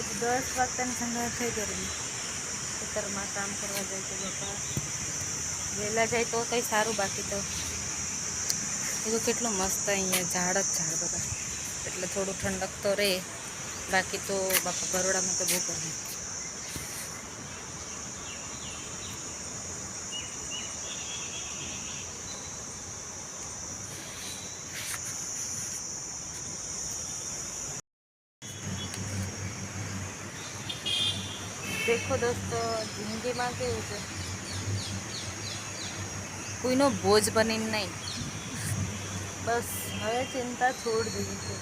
હજી દસ વાગતાની સંઘાર થઈ ગરમી ખેતરમાં કામ કરવા જાય તો બાપા વહેલા જાય તો કંઈ સારું બાકી તો. એ કેટલું મસ્ત અહીંયા ઝાડ જ ઝાડ બધા. એટલે થોડું ઠંડક તો રહે. બાકી તો બાપા બરોડામાં તો બહુ ગરમી. દેખો દોસ્તો, જિંદગીમાં કેવું છે? કોઈનો બોજ બનીને નહીં. બસ, હવે ચિંતા છોડ દીધી છે.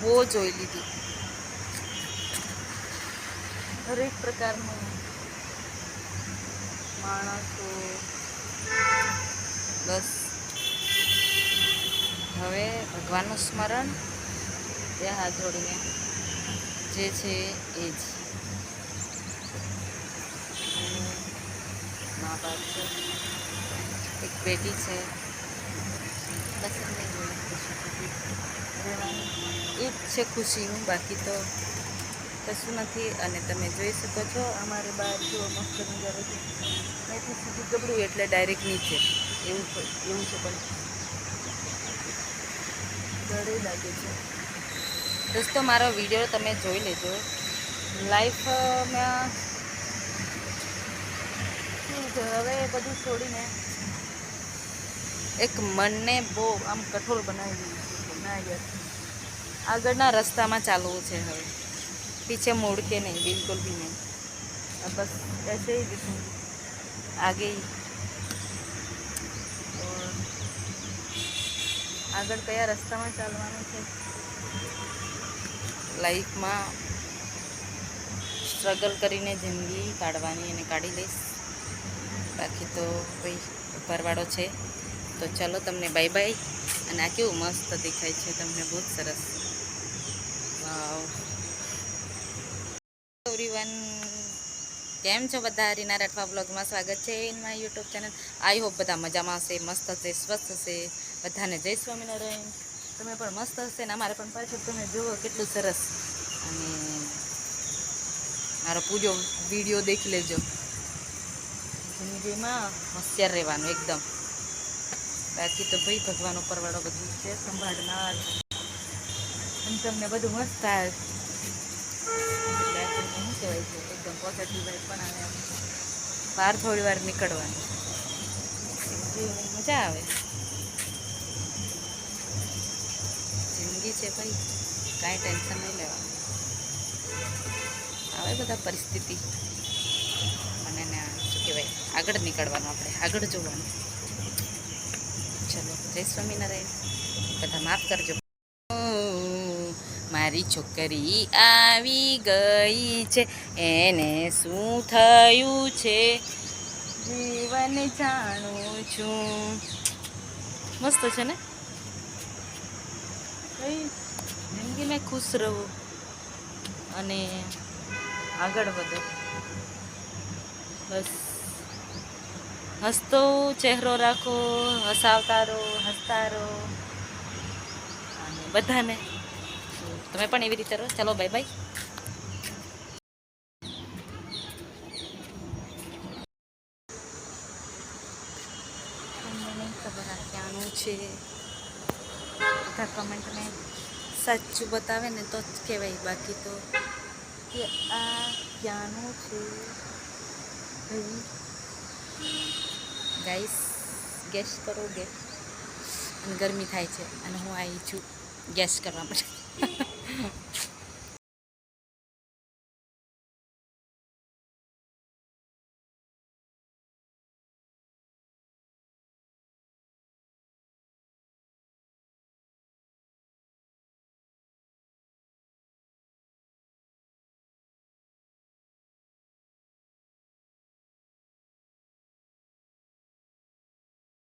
બહુ જોઈ લીધી. દરેક પ્રકારનું માણસો, બસ. હવે ભગવાનનું સ્મરણ ત્યાં હાથ જોડીને જે છે એ જ. મા બાપ છે. એક બેટી છે. બસ એમને રહેવાની. એ જ છે ખુશીનું. બાકી તો કશું નથી. અને તમે જોઈ શકો છો, અમારે બહાર જો મસ્ત નજારો છે. અહીંથી સીધું ગબડું એટલે ડાયરેક્ટ નીચે. એવું એવું છે પણ. ગળે લાગે છે. દોસ્તો મારો વિડીયો તમે જોઈ લેજો લાઈફમાં શું છે હવે એ બધું છોડીને એક મનને બહુ આમ કઠોળ બનાવી દીધું છે કે ના યાર આગળના રસ્તામાં ચાલવું છે હવે पीछे मुड़ के नहीं बिल्कुल भी नहीं अब बस ऐसे ही दिखूंगी आगे ही और આગળ કયા રસ્તામાં ચાલવાનું છે લાઈફમાં સ્ટ્રગલ કરીને જિંદગી કાઢવાની અને કાઢી લઈશ. બાકી તો કોઈ ઉપરવાળો છે. તો ચલો તમને બાય બાય અને આ કેવું મસ્ત દેખાય છે તમને બહુ જ સરસ. એવરીવન કેમ છો બધા? રીના રાઠવા બ્લોગમાં સ્વાગત છે in my YouTube channel I hope બધા મજામાં હશે, મસ્ત હશે, સ્વસ્થ હશે. બધાને જય સ્વામિનારાયણ. તમે પણ મસ્ત હશે ને અમારે પણ પાછળ તમે જુઓ કેટલું સરસ. અને મારો પૂજો વીડિયો દેખી લેજો. જિંદગીમાં હોશિયાર રહેવાનું એકદમ. બાકી તો ભાઈ ભગવાન ઉપરવાળો બધું છે, સંભાળનાર. અને તમને બધું મસ્ત આવે શું કહેવાય છે, એકદમ પોઝિટિવ હોય પણ આવે. બહાર થોડી વાર નીકળવાની. મજા આવે. છે ભાઈ. કાંઈ ટેન્શન નહીં લેવાનું. આવે બધા પરિસ્થિતિ. અને શું કહેવાય, આગળ નીકળવાનું આપણે, આગળ જોવાનું. ચલો, જય સ્વામિનારાયણ. બધા માફ કરજો. મારી છોકરી આવી ગઈ છે. એને શું થયું છે? જીવન જાણું છું. મસ્ત છે ને? જિંદગીમાં ખુશ રહો અને આગળ વધો. બસ. હસતો ચહેરો રાખો, હસાવતા રહો, હસતા રહો. અને બધાને. તમે પણ એવી રીતે રહો. ચાલો બાય બાય ખબર આ ક્યાંનું છે. બધા કમેન્ટને સાચું બતાવે ને તો જ કહેવાય બાકી તો. કે આ ક્યાંનું છે? ગાઈસ ગેસ કરો ગેસ અને ગરમી થાય છે અને હું આવી છું. ગેસ કરવા માટે.